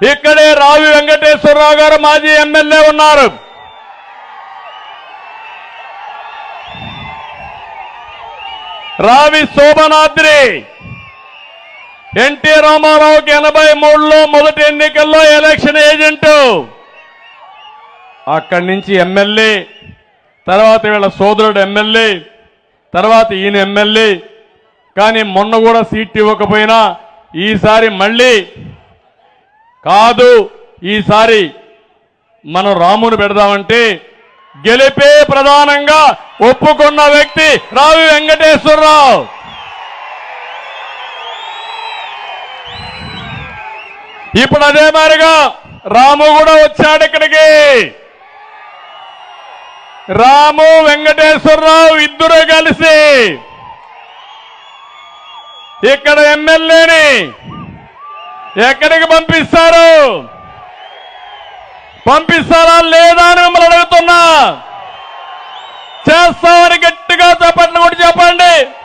ఇక్కడే రావి వెంకటేశ్వరరావు గారు మాజీ ఎమ్మెల్యే ఉన్నారు. రావి శోభనాద్రి ఎన్టీ రామారావుకి ఎనభై మూడులో మొదటి ఎన్నికల్లో ఎలక్షన్ ఏజెంటు. అక్కడి నుంచి ఎమ్మెల్యే తర్వాత వీళ్ళ సోదరుడు ఎమ్మెల్యే తర్వాత ఈయన ఎమ్మెల్యే. కానీ మొన్న కూడా సీట్ ఇవ్వకపోయినా ఈసారి మళ్ళీ కాదు ఈసారి మనం రామును పెడదామంటే గెలిపే ప్రధానంగా ఒప్పుకున్న వ్యక్తి రావి వెంకటేశ్వరరావు. ఇప్పుడు అదే మారిగా రాము కూడా వచ్చాడు ఇక్కడికి. రాము వెంకటేశ్వరరావు ఇద్దరు కలిసి ఇక్కడ ఎమ్మెల్యేని ఎక్కడికి పంపిస్తారు? పంపిస్తారా లేదా అని మిమ్మల్ని అడుగుతున్నా. చేస్తామని గట్టిగా చెప్పండి కూడా చెప్పండి.